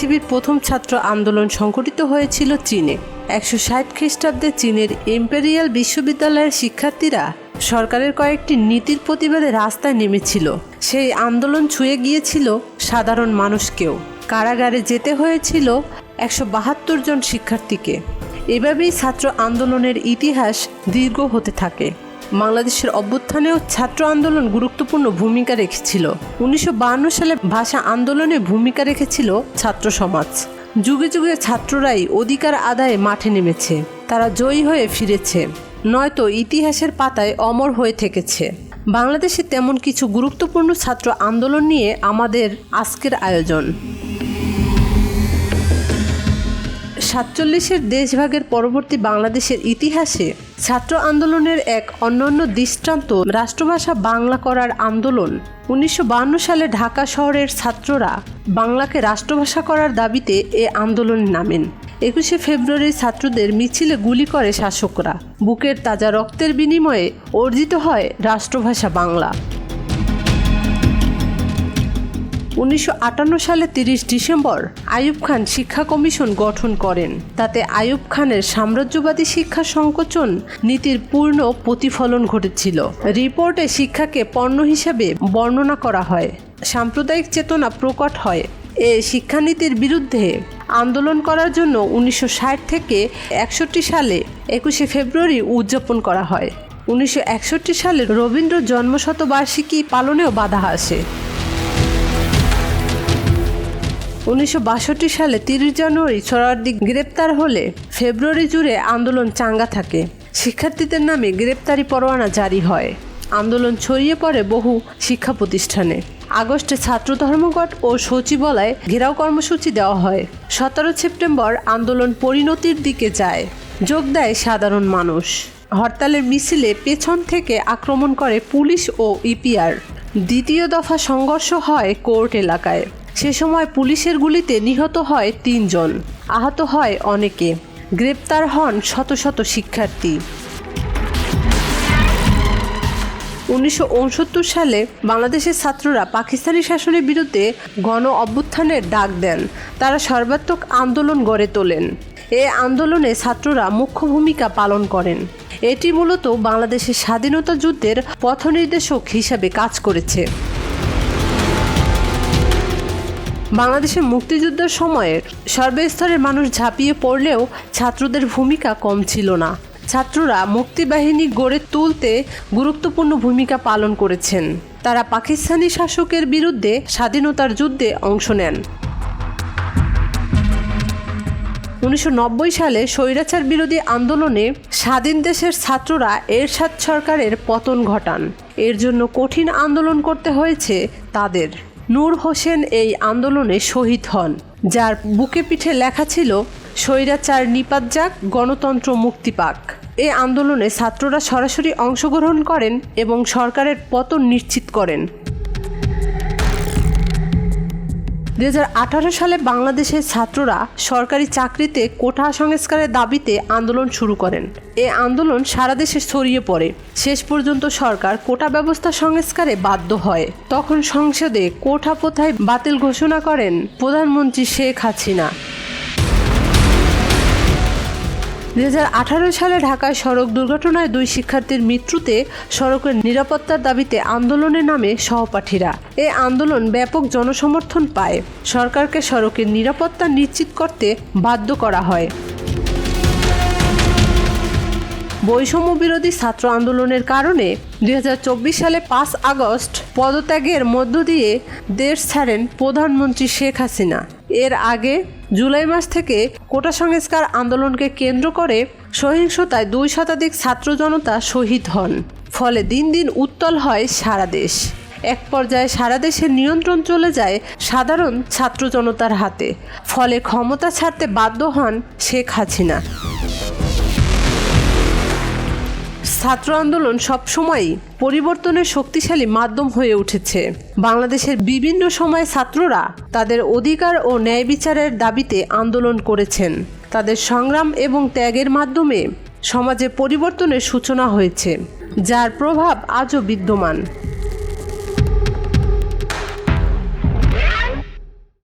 পৃথিবীর প্রথম ছাত্র আন্দোলন সংঘটিত হয়েছিল চীনে। একশো ষাট খ্রিস্টাব্দে চীনের ইম্পেরিয়াল বিশ্ববিদ্যালয়ের শিক্ষার্থীরা সরকারের কয়েকটি নীতির প্রতিবাদে রাস্তায় নেমেছিল। সেই আন্দোলন ছুঁয়ে গিয়েছিল সাধারণ মানুষকেও। কারাগারে যেতে হয়েছিল একশো বাহাত্তর জন শিক্ষার্থীকে। এভাবেই ছাত্র আন্দোলনের ইতিহাস দীর্ঘ হতে থাকে। বাংলাদেশের অভ্যুত্থানেও ছাত্র আন্দোলন গুরুত্বপূর্ণ ভূমিকা রেখেছিল। উনিশশো সালে ভাষা আন্দোলনে ভূমিকা রেখেছিল ছাত্র সমাজ। যুগে যুগে ছাত্ররাই অধিকার আদায়ে মাঠে নেমেছে। তারা জয়ী হয়ে ফিরেছে। নয়তো ইতিহাসের পাতায় অমর হয়ে থেকেছে। বাংলাদেশে তেমন কিছু গুরুত্বপূর্ণ ছাত্র আন্দোলন নিয়ে আমাদের আজকের আয়োজন। সাতচল্লিশের দেশভাগের পরবর্তী বাংলাদেশের ইতিহাসে ছাত্র আন্দোলনের এক অনন্য দৃষ্টান্ত রাষ্ট্রভাষা বাংলা করার আন্দোলন। উনিশশো সালে ঢাকা শহরের ছাত্ররা বাংলাকে রাষ্ট্রভাষা করার দাবিতে এ আন্দোলনে নামেন। একুশে ফেব্রুয়ারি ছাত্রদের মিছিলে গুলি করে শাসকরা। বুকের তাজা রক্তের বিনিময়ে অর্জিত হয় রাষ্ট্রভাষা বাংলা। উনিশশো আটান্ন সালে তিরিশ ডিসেম্বর আইয়ুব খান শিক্ষা কমিশন গঠন করেন। তাতে আইয়ুব খানের সাম্রাজ্যবাদী শিক্ষা সংকোচন নীতির পূর্ণ প্রতিফলন ঘটেছিল। রিপোর্টে শিক্ষাকে পণ্য হিসেবে বর্ণনা করা হয়। সাম্প্রদায়িক চেতনা প্রকট হয়। এ শিক্ষানীতির বিরুদ্ধে আন্দোলন করার জন্য উনিশশো ষাট থেকে একষট্টি সালে একুশে ফেব্রুয়ারি উদযাপন করা হয়। উনিশশো একষট্টি সালে রবীন্দ্র জন্মশতবার্ষিকী পালনেও বাধা আসে। উনিশশো বাষট্টি সালে তিরিশ জানুয়ারি সোহরাওয়ার্দী গ্রেপ্তার হলে ফেব্রুয়ারি জুড়ে আন্দোলন চাঙ্গা থাকে। শিক্ষার্থীদের নামে গ্রেপ্তারি পরোয়ানা জারি হয়। আন্দোলন ছড়িয়ে পড়ে বহু শিক্ষা প্রতিষ্ঠানে। আগস্টে ছাত্র ধর্মঘট ও সচিবালয় ঘেরাও কর্মসূচি দেওয়া হয়। সতেরো সেপ্টেম্বর আন্দোলন পরিণতির দিকে যায়। যোগ দেয় সাধারণ মানুষ। হরতালের মিছিলে পেছন থেকে আক্রমণ করে পুলিশ ও ইপিআর। দ্বিতীয় দফা সংঘর্ষ হয় কোর্ট এলাকায়। সে সময় পুলিশের গুলিতে নিহত হয় তিনজন। আহত হয় অনেকে। গ্রেপ্তার হন শত শত শিক্ষার্থী। উনিশশো উনসত্তর সালে বাংলাদেশের ছাত্ররা পাকিস্তানি শাসনের বিরুদ্ধে গণ অভ্যুত্থানের ডাক দেন। তারা সর্বাত্মক আন্দোলন গড়ে তোলেন। এ আন্দোলনে ছাত্ররা মুখ্য ভূমিকা পালন করেন। এটি মূলত বাংলাদেশের স্বাধীনতা যুদ্ধের পথনির্দেশক হিসাবে কাজ করেছে। বাংলাদেশের মুক্তিযুদ্ধের সময়ে সর্বস্তরের মানুষ ঝাঁপিয়ে পড়লেও ছাত্রদের ভূমিকা কম ছিল না। ছাত্ররা মুক্তিবাহিনী গড়ে তুলতে গুরুত্বপূর্ণ ভূমিকা পালন করেছেন। তারা পাকিস্তানি শাসকের বিরুদ্ধে স্বাধীনতার যুদ্ধে অংশ নেন। উনিশশো নব্বই সালে স্বৈরাচার বিরোধী আন্দোলনে স্বাধীন দেশের ছাত্ররা এরশাদ সরকারের পতন ঘটান। এর জন্য কঠিন আন্দোলন করতে হয়েছে তাদের। নূর হোসেন এই আন্দোলনে শহীদ হন, যার বুকে পিঠে লেখা ছিল, স্বৈরাচার নিপাত যাক, গণতন্ত্র মুক্তি পাক। এ আন্দোলনে ছাত্ররা সরাসরি অংশগ্রহণ করেন এবং সরকারের পতন নিশ্চিত করেন। দু হাজার আঠারো সালে বাংলাদেশের ছাত্ররা সরকারি চাকরিতে কোঠা সংস্কারের দাবিতে আন্দোলন শুরু করেন। এ আন্দোলন সারা দেশে ছড়িয়ে পড়ে। শেষ পর্যন্ত সরকার কোটা ব্যবস্থা সংস্কারে বাধ্য হয়। তখন সংসদে কোঠা প্রথায় বাতিল ঘোষণা করেন প্রধানমন্ত্রী শেখ হাসিনা। দুই হাজার আঠারো সালে ঢাকায় সড়ক দুর্ঘটনায় দুই শিক্ষার্থীর মৃত্যুতে সড়কের নিরাপত্তার দাবিতে আন্দোলনের নামে সহপাঠীরা। এ আন্দোলন ব্যাপক জনসমর্থন পায়। সরকারকে সড়কের নিরাপত্তা নিশ্চিত করতে বাধ্য করা হয়। বৈষম্য বিরোধী ছাত্র আন্দোলনের কারণে দুই হাজার চব্বিশ সালে পাঁচ আগস্ট পদত্যাগের মধ্য দিয়ে দেশ ছাড়েন প্রধানমন্ত্রী শেখ হাসিনা। এর আগে জুলাই মাস থেকে কোটা সংস্কার আন্দোলনকে কেন্দ্র করে সহিংসতায় দুই শতাধিক ছাত্র জনতা শহীদ হন। ফলে দিন দিন উত্তল হয় সারা দেশ। এক পর্যায়ে সারা দেশের নিয়ন্ত্রণ চলে যায় সাধারণ ছাত্র জনতার হাতে। ফলে ক্ষমতা ছাড়তে বাধ্য হন শেখ হাসিনা। ছাত্র আন্দোলন সবসময়ই পরিবর্তনের শক্তিশালী মাধ্যম হয়ে উঠেছে। বাংলাদেশের বিভিন্ন সময়ে ছাত্ররা তাদের অধিকার ও ন্যায় বিচারের দাবিতে আন্দোলন করেছেন। তাদের সংগ্রাম এবং ত্যাগের মাধ্যমে সমাজে পরিবর্তনের সূচনা হয়েছে, যার প্রভাব আজও বিদ্যমান।